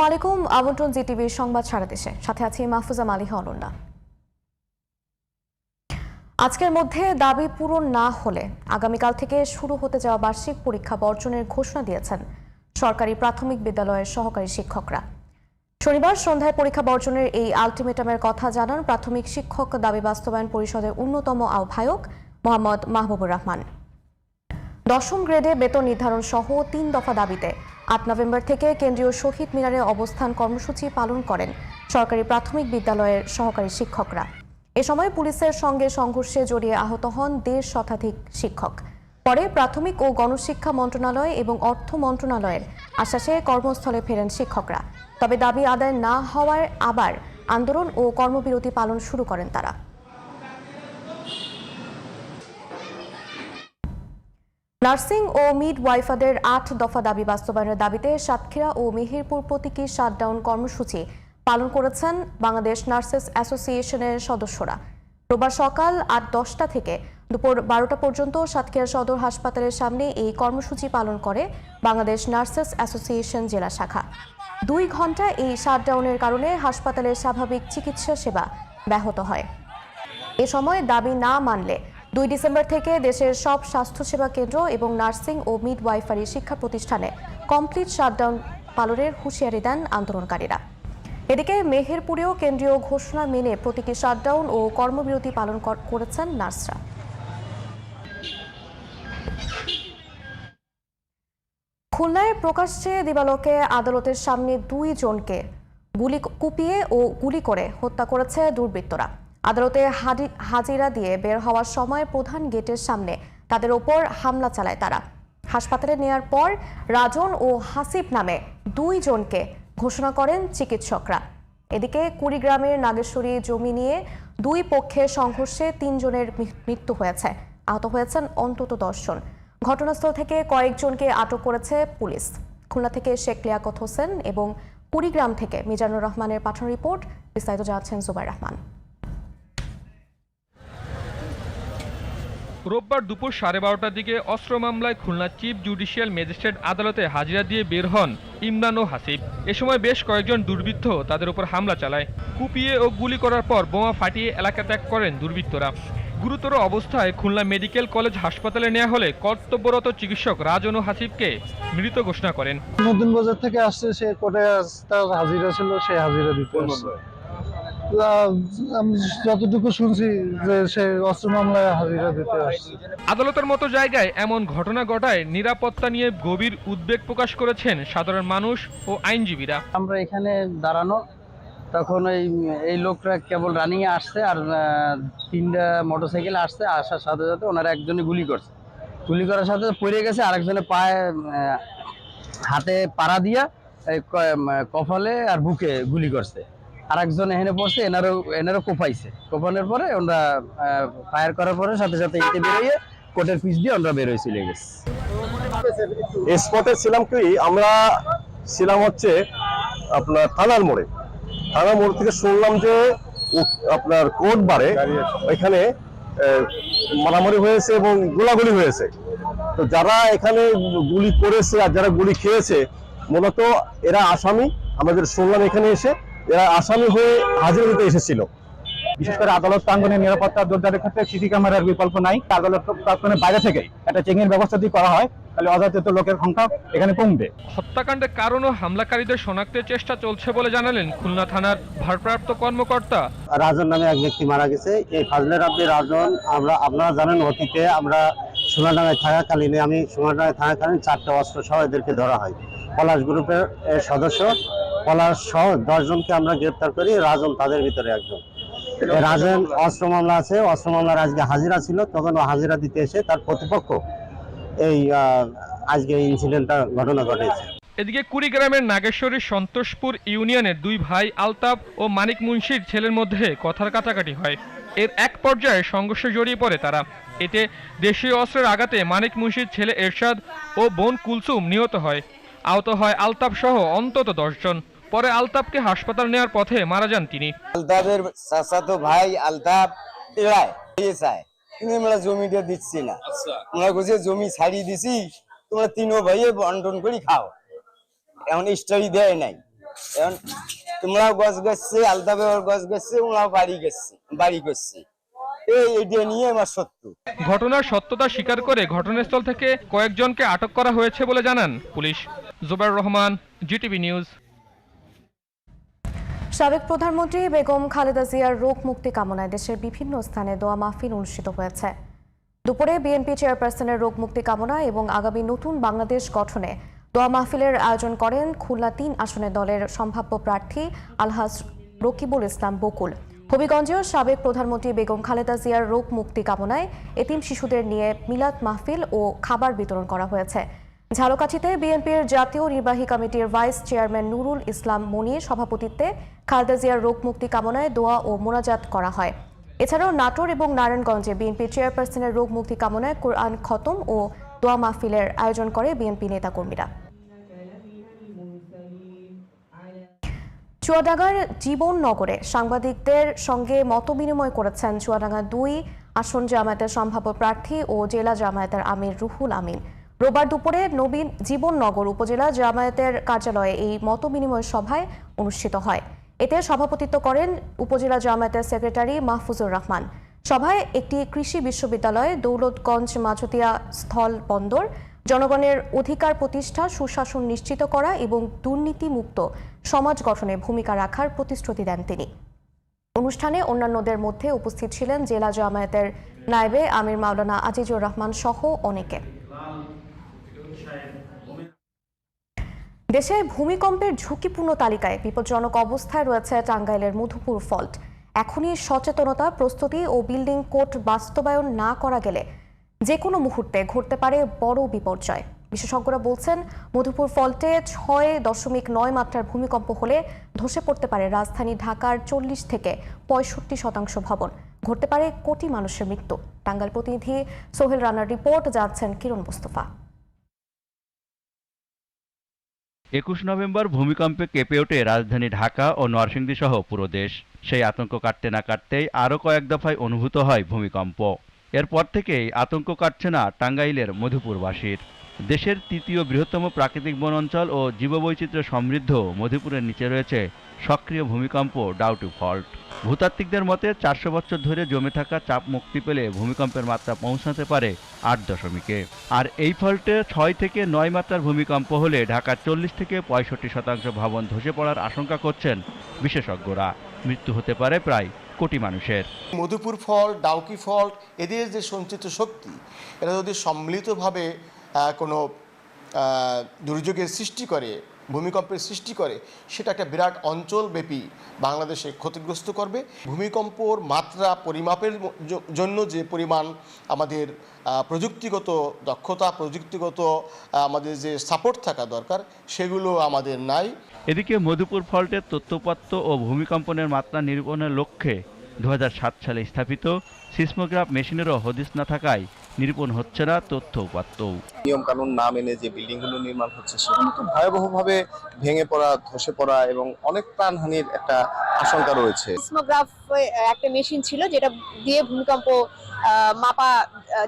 আসসালামু আলাইকুম। আমন্ত্রণ জিটিভির সংবাদ সারা দেশে সাথে আছি মাহফুজা মালিহা অনন্যা। আজকের মধ্যে দাবি পূরণ না হলে আগামীকাল থেকে শুরু হতে যাওয়া বার্ষিক পরীক্ষা বর্জনের ঘোষণা দিয়েছেন সরকারি প্রাথমিক বিদ্যালয়ের সহকারী শিক্ষকরা। শনিবার সন্ধ্যায় পরীক্ষা বর্জনের এই আলটিমেটামের কথা জানান প্রাথমিক শিক্ষক দাবি বাস্তবায়ন পরিষদের অন্যতম আহ্বায়ক মোহাম্মদ মাহবুবুর রহমান। দশম গ্রেডে বেতন নির্ধারণ সহ তিন দফা দাবিতে আট নভেম্বর থেকে কেন্দ্রীয় শহীদ মিনারে অবস্থান কর্মসূচি পালন করেন সরকারি প্রাথমিক বিদ্যালয়ের সহকারী শিক্ষকরা। এ সময় পুলিশের সঙ্গে সংঘর্ষে জড়িয়ে আহত হন দেড় শতাধিক শিক্ষক। পরে প্রাথমিক ও গণশিক্ষা মন্ত্রণালয় এবং অর্থ মন্ত্রণালয়ের আশ্বাসে কর্মস্থলে ফেরেন শিক্ষকরা। তবে দাবি আদায় না হওয়ায় আবার আন্দোলন ও কর্মবিরতি পালন শুরু করেন তারা। নার্সিং ও মিড ওয়াইফাদের আট দফা দাবি বাস্তবায়নের দাবিতে সাতক্ষীরা ও মেহেরপুর প্রতীকী শাটডাউন কর্মসূচি পালন করেছেন বাংলাদেশ নার্সেস অ্যাসোসিয়েশনের সদস্যরা। রোববার সকাল আট দশটা থেকে দুপুর বারোটা পর্যন্ত সাতক্ষীরা সদর হাসপাতালের সামনে এই কর্মসূচি পালন করে বাংলাদেশ নার্সেস অ্যাসোসিয়েশন জেলা শাখা। দুই ঘণ্টা এই শাটডাউনের কারণে হাসপাতালের স্বাভাবিক চিকিৎসা সেবা ব্যাহত হয়। এ সময় দাবি না মানলে দুই ডিসেম্বর থেকে দেশের সব স্বাস্থ্যসেবা কেন্দ্র এবং নার্সিং ও মিডওয়াইফারি শিক্ষা প্রতিষ্ঠানে কমপ্লিট শাটডাউন পালনের হুঁশিয়ারি দেন আন্দোলনকারীরা। এদিকে মেহেরপুরেও কেন্দ্রীয় ঘোষণা মেনে প্রতীকী শাটডাউন ও কর্মবিরতি পালন করেছেন নার্সরা। খুলনায় প্রকাশ্যে দিবালকে আদালতের সামনে দুই জনকে গুলি কুপিয়ে ও গুলি করে হত্যা করেছে দুর্বৃত্তরা। আদালতে হাজিরা দিয়ে বের হওয়ার সময় প্রধান গেটের সামনে তাদের ওপর হামলা চালায় তারা। হাসপাতালে নেয়ার পর রাজন ও হাসিব নামে দুই জনকে ঘোষণা করেন চিকিৎসকরা। এদিকে কুড়িগ্রামের নাগেশ্বরী জমি নিয়ে দুই পক্ষের সংঘর্ষে তিনজনের মৃত্যু হয়েছে। আহত হয়েছেন অন্তত দশজন ঘটনাস্থল থেকে কয়েকজনকে আটক করেছে পুলিশ। খুলনা থেকে শেখ লিয়াকত হোসেন এবং কুড়িগ্রাম থেকে মিজানুর রহমানের পাঠানো রিপোর্ট, বিস্তারিত জানাচ্ছেন জুবাই রহমান। রোববার দুপুর সাড়ে বারোটার দিকে অস্ত্র মামলায় খুলনা চিফ জুডিশিয়াল ম্যাজিস্ট্রেট আদালতে হাজিরা দিয়ে বের হন ইমরান ও হাসিব। এ সময় বেশ কয়েকজন দুর্বৃত্ত তাদের উপর হামলা চালায়। কুপিয়ে ও গুলি করার পর বোমা ফাটিয়ে এলাকা ত্যাগ করেন দুর্বৃত্তরা। গুরুতর অবস্থায় খুলনা মেডিকেল কলেজ হাসপাতালে নেওয়া হলে কর্তব্যরত চিকিৎসক রাজন ও হাসিবকে মৃত ঘোষণা করেন। নতুন বাজার থেকে আসছে সে আস- তার হাজিরা ছিল সে হাজিরা দিতে আমি যতটুকু শুনছি যে সে অস্ত্র মামলায় হাজিরা দিতে আসছে। আদালতের মতো জায়গায় এমন ঘটনা ঘটায় নিরাপত্তা নিয়ে গভীর উদ্বেগ প্রকাশ করেছেন সাধারণ মানুষ ও আইনজীবীরা। আমরা এখানে দাঁড়ানো তখন ওই এই লোকটা কেবল রানিংয়ে আসছে আর তিনটা মোটরসাইকেল আসছে আসার সাথে সাথে ওনারা একজনে গুলি করছে। গুলি করার সাথে সাথে পড়ে গেছে আরেকজনে পায়ে হাতে পাড়া দিয়া এই ক- উম, কপালে আর বুকে গুলি করছে। আরেকজন এখানে পড়ছে এনারও এনারও কোপাইছে কোপানোর পরে ওনারা ফায়ার করার পরে সাথে সাথে এতে বেরোয় কোর্টের পিস দিয়ে ওনারা বেরোয় চলে গেছে। স্পটে ছিলাম কি? আমরা ছিলাম হচ্ছে আপনার থানার মোড়ে। থানার মোড় থেকে শুনলাম যে আপনার কোর্ট বারে আহ, মারামারি হয়েছে এবং গোলাগুলি হয়েছে। তো যারা এখানে গুলি করেছে আর যারা গুলি খেয়েছে মূলত এরা আসামি। আমাদের শুনলাম এখানে এসে এরা আসামি হয়ে হাজিরা দিতে এসেছিল। বিশেষ করে আদালত প্রাঙ্গনের নিরাপত্তা জোরদারের ক্ষেত্রে সিসি ক্যামেরার বিকল্প নাই। আদালত প্রাঙ্গনের বাইরে থেকে একটা চেকিং এর ব্যবস্থা যদি করা হয় তাহলে অযাচিত লোকের সংখ্যা এখানে কমবে। হত্যাকাণ্ডের কারণ ও হামলাকারীদের শনাক্তের চেষ্টা চলছে বলে জানালেন খুলনা থানার ভারপ্রাপ্ত কর্মকর্তা। রাজন নামে এক ব্যক্তি মারা গেছে। এই রাজন আমরা আপনারা জানেন অতীতে আমরা সোনাডাঙ্গায় থাকাকালীনে আমি সোনাডাঙ্গায় থাকাকালীন চারটে অস্ত্র সহ এদেরকে ধরা হয়। পলাশ গ্রুপের সদস্য পলাশ সহ দশজনকে আমরা গ্রেপ্তার করি, রাজন তাদের ভিতরে একজন। রাজন অস্ত্র মামলা আছে, অস্ত্র মামলার আজকে হাজিরা ছিল, তখন ও হাজিরা দিতে এসে তার প্রতিপক্ষ এই আজকে ইনসিডেন্টটা ঘটনা ঘটেছে এদিকে কুড়িগ্রামের নাগেশ্বরীর সন্তোষপুর ইউনিয়নের দুই ভাই আলতাফ ও মানিক মুন্সির ছেলের মধ্যে কথার কাটাকাটি হয়। এর এক পর্যায়ে সংঘর্ষে জড়িয়ে পড়ে তারা। এতে দেশীয় অস্ত্রের আঘাতে মানিক মুন্সির ছেলে এরশাদ ও বোন কুলসুম নিহত হয়। আহত হয় আলতাফ সহ অন্তত দশজন পরে আলতাফকে হাসপাতাল নেওয়ার পথে মারা যান তিনি। আলতাফের চাচাতো ভাই আলতাফ এরাই দিয়ে চায় কিন্তু আমরা জমিটা দিচ্ছি না। আমরা বলছি জমি ছাড়িয়ে দিছি তোমরা তিনও ভাইয়ে বন্টন করে খাও। এখন স্টাডি দেয় নাই। এখন তোমরাও গছ গেছে আলতাবে গছ গেছে ওরাও বাড়ি গেছে বাড়ি করছে। এই এটা নিয়ে আমার শত্রু। ঘটনার সত্যতা স্বীকার করে ঘটনাস্থল থেকে কয়েকজনকে আটক করা হয়েছে বলে জানান পুলিশ। Zubair Rahman Zee TV news. সাবেক প্রধানমন্ত্রী বেগম খালেদা জিয়ার রোগ মুক্তি কামনায় দেশের বিভিন্ন স্থানে দোয়া মাহফিল অনুষ্ঠিত হয়েছে। দুপুরে বিএনপি চেয়ারপারসনের রোগ মুক্তি কামনা এবং আগামী নতুন বাংলাদেশ গঠনে দোয়া মাহফিলের আয়োজন করেন খুলনা তিন আসনের দলের সম্ভাব্য প্রার্থী আলহাজ রকিবুল ইসলাম বকুল। হবিগঞ্জেও সাবেক প্রধানমন্ত্রী বেগম খালেদা জিয়ার রোগ মুক্তি কামনায় এতিম শিশুদের নিয়ে মিলাদ মাহফিল ও খাবার বিতরণ করা হয়েছে। ঝালকাঠিতে বিএনপির জাতীয় নির্বাহী কমিটির ভাইস চেয়ারম্যান নুরুল ইসলাম মনির সভাপতিত্বে খালেদা জিয়ার রোগ মুক্তি কামনায় দোয়া ও মোনাজাত করা হয়। এছাড়াও নাটোর এবং নারায়ণগঞ্জে বিএনপি চেয়ারপারসনের রোগ মুক্তি কামনায় কোরআন খতম ও দোয়া মাহফিলের আয়োজন করে বিএনপি নেতাকর্মীরা। চুয়াডাঙ্গার জীবন নগরে সাংবাদিকদের সঙ্গে মতবিনিময় করেছেন চুয়াডাঙ্গা দুই আসন জামায়াতের সম্ভাব্য প্রার্থী ও জেলা জামায়াতের আমির রুহুল আমিন। রোববার দুপুরে নবীন জীবননগর উপজেলা জামায়াতের কার্যালয়ে এই মতবিনিময় সভায় অনুষ্ঠিত হয়। এতে সভাপতিত্ব করেন উপজেলা জামায়াতের সেক্রেটারি মাহফুজুর রহমান। সভায় একটি কৃষি বিশ্ববিদ্যালয়, দৌলতগঞ্জ মাঝতিয়া স্থল বন্দর, জনগণের অধিকার প্রতিষ্ঠা, সুশাসন নিশ্চিত করা এবং দুর্নীতিমুক্ত সমাজ গঠনে ভূমিকা রাখার প্রতিশ্রুতি দেন তিনি। অনুষ্ঠানে অন্যান্যদের মধ্যে উপস্থিত ছিলেন জেলা জামায়াতের নায়েবে আমির মাওলানা আজিজুর রহমান সহ অনেকে। দেশে ভূমিকম্পের ঝুঁকিপূর্ণ তালিকায় বিপজ্জনক অবস্থায় রয়েছে টাঙ্গাইলের মধুপুর ফল্ট। এখনই সচেতনতা, প্রস্তুতি ও বিল্ডিং কোড বাস্তবায়ন না করা গেলে যে কোনো মুহূর্তে ঘটতে পারে বড় বিপর্যয়। বিশেষজ্ঞরা বলছেন, মধুপুর ফল্টে ছয় দশমিক নয় মাত্রার ভূমিকম্প হলে ধসে পড়তে পারে রাজধানী ঢাকার চল্লিশ থেকে পঁয়ষট্টি শতাংশ ভবন। ঘটতে পারে কোটি মানুষের মৃত্যু। টাঙ্গাইল প্রতিনিধি সোহেল রানার রিপোর্ট যাচ্ছেন কিরণ মুস্তফা। একুশ নভেম্বর ভূমিকম্পে কেঁপে ওঠে রাজধানী ঢাকা ও নরসিংদী সহ পুরো দেশ। সেই আতঙ্ক কাটতে না কাটতেই আরও কয়েক দফায় অনুভূত হয় ভূমিকম্প। এরপর থেকেই আতঙ্ক কাটছে না টাঙ্গাইলের মধুপুরবাসীর। দেশের তৃতীয় বৃহত্তম প্রাকৃতিক বন অঞ্চল ও জীববৈচিত্র্য সমৃদ্ধ মধুপুরের নিচে রয়েছে সক্রিয় ভূমিকম্প ডাউটি ফল্ট। ভূতাত্ত্বিকদের মতে চারশো বছর ধরে জমে থাকা চাপ মুক্তি পেলে ভূমিকম্পের মাত্রা পৌঁছাতে পারে আট দশমিকে। আর এই ফল্টে ছয় থেকে নয় মাত্রার ভূমিকম্প হলে ঢাকার চল্লিশ থেকে পঁয়ষট্টি শতাংশ ভবন ধসে পড়ার আশঙ্কা করছেন বিশেষজ্ঞরা। মৃত্যু হতে পারে প্রায় কোটি মানুষের। মধুপুর ফল্ট, ডাউকি ফল্ট, এদের যে সঞ্চিত শক্তি, এরা যদি সম্মিলিতভাবে কোনো দুর্যোগের সৃষ্টি করে ভূমিকম্পের সৃষ্টি করে, সেটা একটা বিরাট অঞ্চলব্যাপী বাংলাদেশে ক্ষতিগ্রস্ত করবে। ভূমিকম্পর মাত্রা পরিমাপের জন্য যে পরিমাণ আমাদের প্রযুক্তিগত দক্ষতা, প্রযুক্তিগত আমাদের যে সাপোর্ট থাকা দরকার, সেগুলো আমাদের নাই। এদিকে মধুপুর ফল্টের তথ্যপত্র ও ভূমিকম্পনের মাত্রা নিরূপণের লক্ষ্যে দু হাজার সাত সালে স্থাপিত সিসমোগ্রাফ মেশিনেরও হদিস না থাকায় নিরূপণ হচ্ছে না তথ্য উপাত্তও নিয়ম কানুন না মেনে যে বিল্ডিংগুলো নির্মাণ হচ্ছে সেগুলো তো ভয়াবহভাবে ভেঙে পড়া ধসে পড়া এবং অনেক প্রাণহানির একটা আশঙ্কা রয়েছে। সিসমোগ্রাফ একটা মেশিন ছিল যেটা দিয়ে ভূমিকম্প আহ, মাপা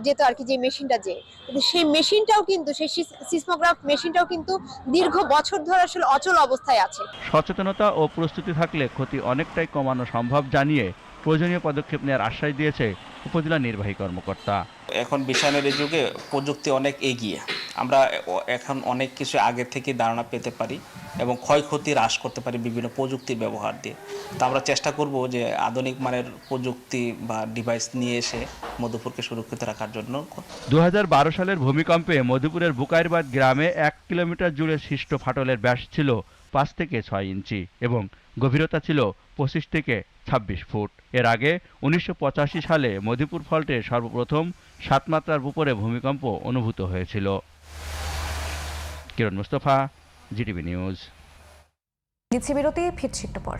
যেত আর কি যে মেশিনটা যে। কিন্তু সেই মেশিনটাও কিন্তু সেই সিসমোগ্রাফ মেশিনটাও কিন্তু দীর্ঘ বছর ধরে আসলে অচল অবস্থায় আছে। সচেতনতা ও প্রস্তুতি থাকলে ক্ষতি অনেকটাই কমানো সম্ভব জানিয়ে প্রয়োজনীয় পদক্ষেপ নেওয়ার আশ্বাস দিয়েছে উপজেলা নির্বাহী কর্মকর্তা। এখন বিশ্বায়নের এই যুগে প্রযুক্তি অনেক এগিয়ে। আমরা এখন অনেক কিছু আগে থেকে ধারণা পেতে পারি এবং ক্ষয়ক্ষতি হ্রাস করতে পারি বিভিন্ন প্রযুক্তির ব্যবহার দিয়ে। তা আমরা চেষ্টা করব যে আধুনিক মানের প্রযুক্তি বা ডিভাইস নিয়ে এসে মধুপুরকে সুরক্ষিত রাখার জন্য। দু হাজার বারো সালের ভূমিকম্পে মধুপুরের বুকাইরবাদ গ্রামে এক কিলোমিটার জুড়ে সৃষ্ট ফাটলের ব্যাস ছিল পাঁচ থেকে ছয় ইঞ্চি এবং গভীরতা ছিল পঁচিশ থেকে ছাব্বিশ ফুট। এর আগে উনিশশো পঁচাশি সালে মধুপুর ফল্টে সর্বপ্রথম সাত মাত্রার উপরে ভূমিকম্প অনুভূত হয়েছিল। কিরণ মুস্তফা, জিটিভি নিউজ। বিরতি, ফিরছি একটু পর।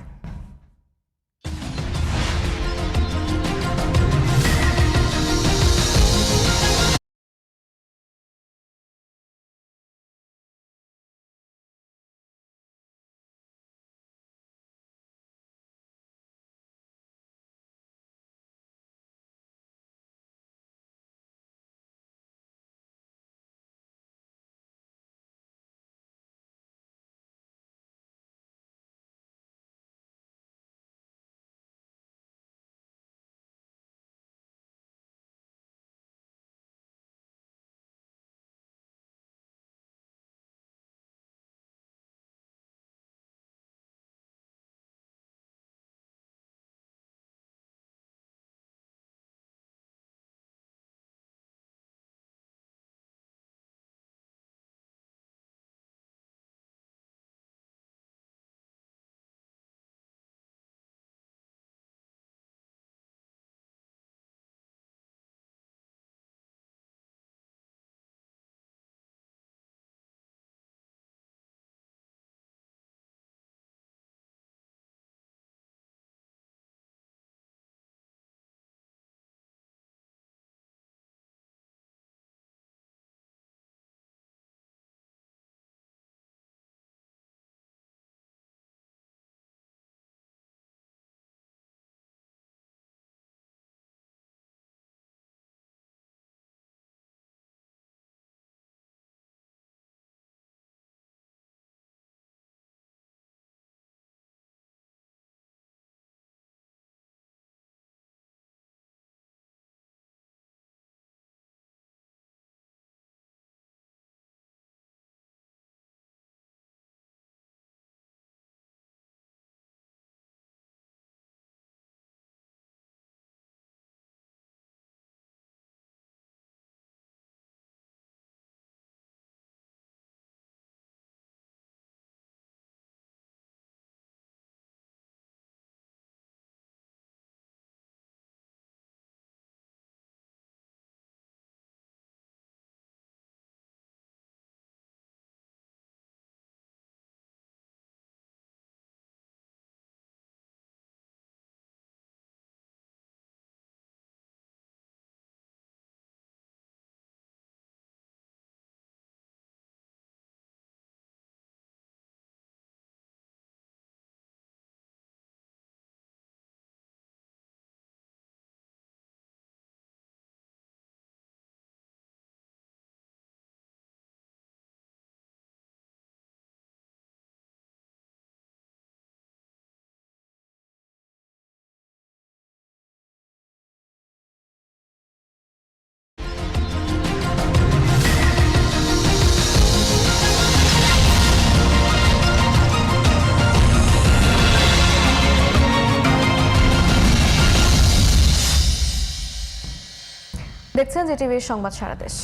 দেখছেন জিটিভির সংবাদ সারা দেশ।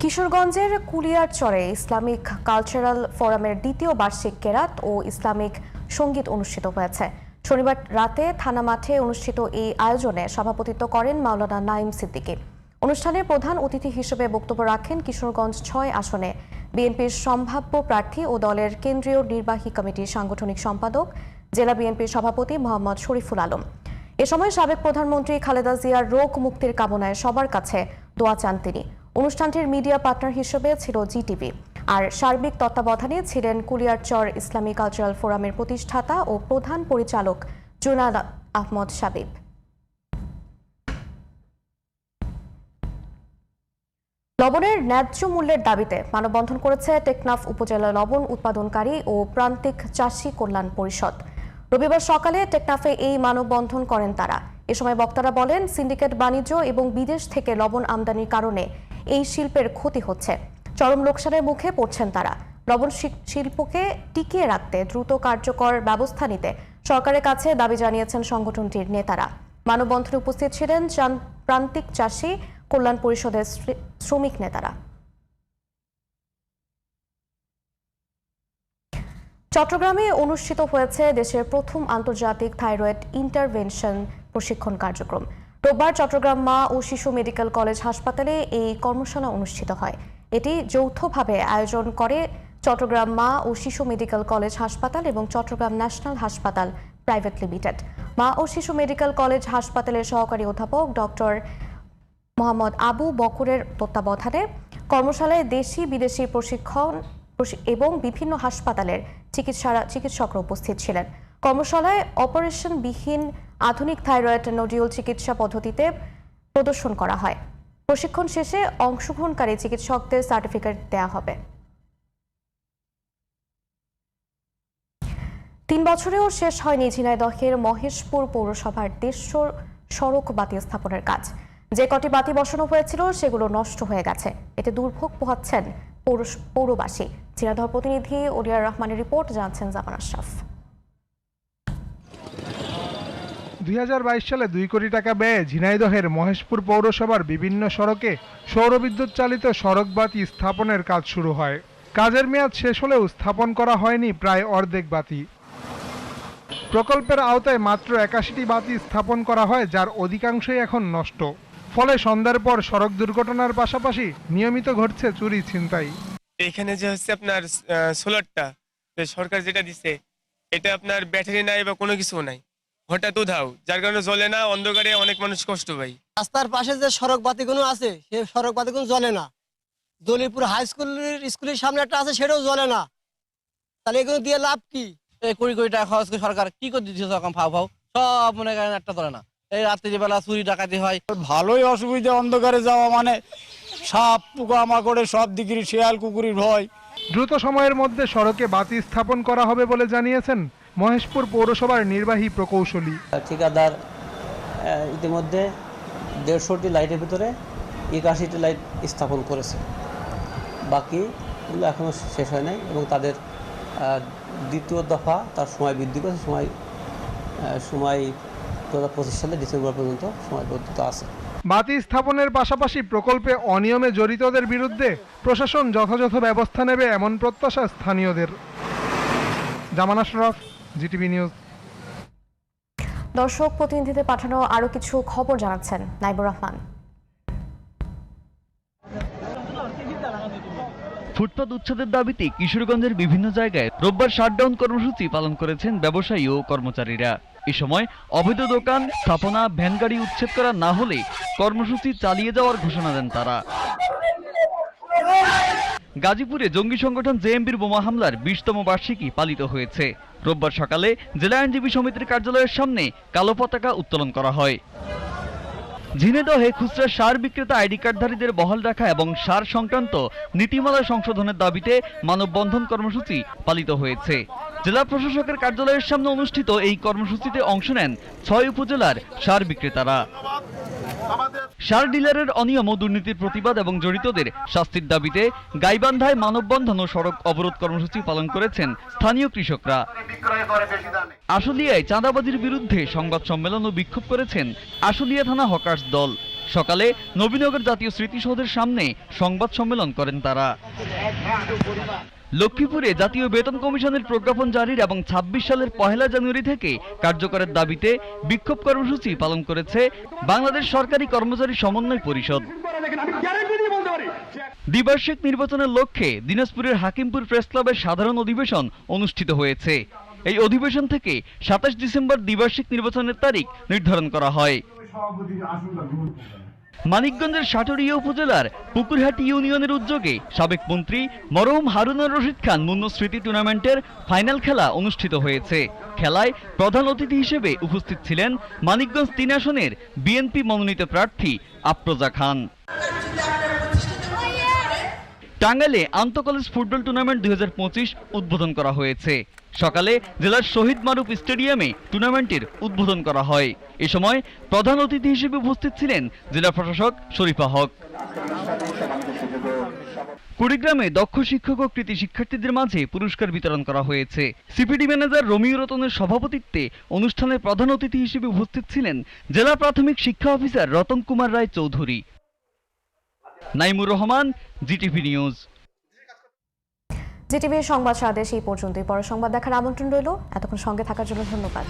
কিশোরগঞ্জের কুলিয়ারচরে ইসলামিক কালচারাল ফোরামের দ্বিতীয় বার্ষিক কেরাত ও ইসলামিক সংগীত অনুষ্ঠিত হয়েছে। শনিবার রাতে থানা মাঠে অনুষ্ঠিত এই আয়োজনে সভাপতিত্ব করেন মাওলানা নাইম সিদ্দিকী। অনুষ্ঠানে প্রধান অতিথি হিসেবে বক্তব্য রাখেন কিশোরগঞ্জ ছয় আসনে। বিএনপির সম্ভাব্য প্রার্থী ও দলের কেন্দ্রীয় নির্বাহী কমিটির সাংগঠনিক সম্পাদক, জেলা বিএনপির সভাপতি মোহাম্মদ শরীফুল আলম। এ সময় সাবেক প্রধানমন্ত্রী খালেদা জিয়ার রোগ মুক্তির কামনায় সবার কাছে দোয়া চান তিনি। অনুষ্ঠানটির মিডিয়া পার্টনার হিসেবে ছিল জিটিভি। আর সার্বিক তত্ত্বাবধানে ছিলেন কুলিয়ারচর ইসলামী কালচারাল ফোরামের প্রতিষ্ঠাতা ও প্রধান পরিচালক জুনাদ আহমদ সাবিব। লবণের ন্যায্য মূল্যের দাবিতে মানববন্ধন করেছে টেকনাফ উপজেলা লবণ উৎপাদনকারী ও প্রান্তিক চাষী কল্যাণ পরিষদ। রবিবার সকালে টেকনাফে এই মানববন্ধন করেন তারা। এ সময় বক্তারা বলেন, সিন্ডিকেট বাণিজ্য এবং বিদেশ থেকে লবণ আমদানির কারণে এই শিল্পের ক্ষতি হচ্ছে। চরম লোকসানের মুখে পড়ছেন তারা। লবণ শিল্পকে টিকিয়ে রাখতে দ্রুত কার্যকর ব্যবস্থা নিতে সরকারের কাছে দাবি জানিয়েছেন সংগঠনটির নেতারা। মানববন্ধনে উপস্থিত ছিলেন প্রান্তিক চাষী, কল্যাণ পরিষদের শ্রমিক নেতারা। চট্টগ্রামে অনুষ্ঠিত হয়েছে দেশের প্রথম আন্তর্জাতিক থাইরয়েড ইন্টারভেনশন প্রশিক্ষণ কার্যক্রম। রোববার চট্টগ্রাম মা ও শিশু মেডিকেল কলেজ হাসপাতালে এই কর্মশালা অনুষ্ঠিত হয়। এটি যৌথভাবে আয়োজন করে চট্টগ্রাম মা ও শিশু মেডিকেল কলেজ হাসপাতাল এবং চট্টগ্রাম ন্যাশনাল হাসপাতাল প্রাইভেট লিমিটেড। মা ও শিশু মেডিকেল কলেজ হাসপাতালের সহকারী অধ্যাপক ডক্টর মোহাম্মদ আবু বকরের তত্ত্বাবধানে কর্মশালায় দেশি বিদেশি প্রশিক্ষণ এবং বিভিন্ন হাসপাতালের চিকিৎসারা চিকিৎসকরা উপস্থিত ছিলেন। কর্মশালায় অপারেশনবিহীন আধুনিক থাইরয়েড নডিউল চিকিৎসা পদ্ধতিতে প্রদর্শন করা হয়। প্রশিক্ষণ শেষে অংশগ্রহণকারী চিকিৎসকদের সার্টিফিকেট দেওয়া হবে। তিন বছরেও শেষ হয়নি ঝিনাইদহের মহেশপুর পৌরসভার দেড়শো সড়ক বাতি স্থাপনের কাজ। যে কটি বাতি বসানো হয়েছিল সেগুলো নষ্ট হয়ে গেছে। এতে দুর্ভোগ পোহাচ্ছেন পৌরবাসী। ঝিনাইদহ প্রতিনিধি ওলিয়ার রহমানের রিপোর্ট, জানাচ্ছেন জামান আশরাফ। দুই সালে দুই কোটি টাকা ব্যয়ে ঝিনাইদহের মহেশপুর পৌরসভার বিভিন্ন সড়কে সৌরবিদ্যুৎ চালিত সড়ক বাতি স্থাপনের কাজ শুরু হয়। কাজের মেয়াদ শেষ হলেও স্থাপন করা হয়নি প্রায় অর্ধেক বাতি। প্রকল্পের আওতায় মাত্র একাশিটি বাতি স্থাপন করা হয়, যার অধিকাংশই এখন নষ্ট। ফলে সন্ধ্যার পর সড়ক দুর্ঘটনার পাশাপাশি নিয়মিত ঘটছে চুরি ছিনতাই। এখানে যে হচ্ছে আপনার সোলারটা সরকার যেটা দিছে এটা আপনার ব্যাটারি নাই বা কোনো কিছু নাই। হঠাৎ উধাও যার কারণে জ্বলে না অন্ধকারে অনেক মানুষ কষ্ট পায়। রাস্তার পাশে যে সড়ক বাতিগুলো আছে সেই সড়ক বাতিগুলো জ্বলে না। দলিপুর হাই স্কুলের স্কুলের সামনে একটা আছে সেটাও জ্বলে না। তাহলে এগুলো দিয়ে লাভ কি? এই কোটি টাকা খরচ করে সরকার কি করে দিচ্ছে তখন ফাও ফাও? সব মনে করেন একটা ধরে না। এই রাত্রিবেলা চুরি ডাকাতি হয় ভালোই অসুবিধা অন্ধকারে যাওয়া মানে সাপ পোকা মাকড়ে সব দিকেরই শিয়াল কুকুরের ভয়। দ্রুত সময়ের মধ্যে সড়কে বাতি স্থাপন করা হবে বলে জানিয়েছেন মহেশপুর পৌরসভার নির্বাহী প্রকৌশলী। ঠিকাদার ইতিমধ্যে দেড়শোটি লাইটের ভিতরে একাশিটি লাইট স্থাপন করেছে। বাকিগুলো এখনও শেষ হয় নাই এবং তাদের দ্বিতীয় দফা তার সময় বৃদ্ধি করেছে সময় সময় দু হাজার পঁচিশ সালে ডিসেম্বর পর্যন্ত সময় বর্ধিত আছে। বাতি স্থাপনের পাশাপাশি প্রকল্পে অনিয়মে জড়িতদের বিরুদ্ধে প্রশাসন যথাযথ ব্যবস্থা নেবে এমন প্রত্যাশা স্থানীয়দের। জামান আশরাফ জিটিভি নিউজ। দর্শক প্রতিনিধিদের পাঠানো আরও কিছু খবর জানাচ্ছেন নাইবুর রহমান। ফুটপাত উচ্ছেদের দাবিতে কিশোরগঞ্জের বিভিন্ন জায়গায় রোববার শাটডাউন কর্মসূচি পালন করেছেন ব্যবসায়ী ও কর্মচারীরা। এ সময় অবৈধ দোকান, স্থাপনা, ভ্যানগাড়ি উচ্ছেদ করা না হলে কর্মসূচি চালিয়ে যাওয়ার ঘোষণা দেন তারা। গাজীপুরে জঙ্গি সংগঠন জেএমবির বোমা হামলার বিশতম বার্ষিকী পালিত হয়েছে। রোববার সকালে জেলা আইনজীবী সমিতির কার্যালয়ের সামনে কালো পতাকা উত্তোলন করা হয়। ঝিনেদহে খুচরা সার বিক্রেতা আইডি কার্ডধারীদের বহাল রাখা এবং সার সংক্রান্ত নীতিমালা সংশোধনের দাবিতে মানববন্ধন কর্মসূচি পালিত হয়েছে। জেলা প্রশাসকের কার্যালয়ের সামনে অনুষ্ঠিত এই কর্মসূচিতে অংশ নেন ছয় উপজেলার সার বিক্রেতারা। সার ডিলারের অনিয়ম ও দুর্নীতির প্রতিবাদ এবং জড়িতদের শাস্তির দাবিতে গাইবান্ধায় মানববন্ধন ও সড়ক অবরোধ কর্মসূচি পালন করেছেন স্থানীয় কৃষকরা। আশুলিয়ায় চাঁদাবাজির বিরুদ্ধে সংবাদ সম্মেলন ও বিক্ষোভ করেছেন আশুলিয়া থানা হকার্স দল। সকালে নবীনগর জাতীয় স্মৃতিসৌধের সামনে সংবাদ সম্মেলন করেন তারা। লক্ষ্মীপুরে জাতীয় বেতন কমিশনের প্রজ্ঞাপন জারির এবং ২৬ সালের পহেলা জানুয়ারি থেকে কার্যকরের দাবিতে বিক্ষোভ কর্মসূচি পালন করেছে বাংলাদেশ সরকারি কর্মচারী সমন্বয় পরিষদ। দ্বিবার্ষিক নির্বাচনের লক্ষ্যে দিনাজপুরের হাকিমপুর প্রেস ক্লাবের সাধারণ অধিবেশন অনুষ্ঠিত হয়েছে। এই অধিবেশন থেকে সাতাশ ডিসেম্বর দ্বিবার্ষিক নির্বাচনের তারিখ নির্ধারণ করা হয়। মানিকগঞ্জের সাটুরিয়া উপজেলার পুকুরহাটি ইউনিয়নের উদ্যোগে সাবেক মন্ত্রী মরহুম হারুনুর রশিদ খান মুন্ন স্মৃতি টুর্নামেন্টের ফাইনাল খেলা অনুষ্ঠিত হয়েছে। খেলায় প্রধান অতিথি হিসেবে উপস্থিত ছিলেন মানিকগঞ্জ তিন আসনের বিএনপি মনোনীত প্রার্থী আফরোজা খান। টাঙ্গাইলে আন্তঃকলেজ ফুটবল টুর্নামেন্ট দুই হাজার পঁচিশ উদ্বোধন করা হয়েছে। সকালে জেলার শহীদ মারুফ স্টেডিয়ামে টুর্নামেন্টের উদ্বোধন করা হয়। এ সময় প্রধান অতিথি হিসেবে উপস্থিত ছিলেন জেলা প্রশাসক শরীফা হক। কুড়িগ্রামে দক্ষ শিক্ষক ও কৃতি শিক্ষার্থীদের মাঝে পুরস্কার বিতরণ করা হয়েছে। সিপিডি ম্যানেজার রমিউ রতনের সভাপতিত্বে অনুষ্ঠানে প্রধান অতিথি হিসেবে উপস্থিত ছিলেন জেলা প্রাথমিক শিক্ষা officer Ratan Kumar Roy Chowdhury. Naimur Rahman, Zee TV news. জিটিভির সংবাদ সাদেশ এই পর্যন্তই। পরে সংবাদ দেখার আমন্ত্রণ রইল। এতক্ষণ সঙ্গে থাকার জন্য ধন্যবাদ।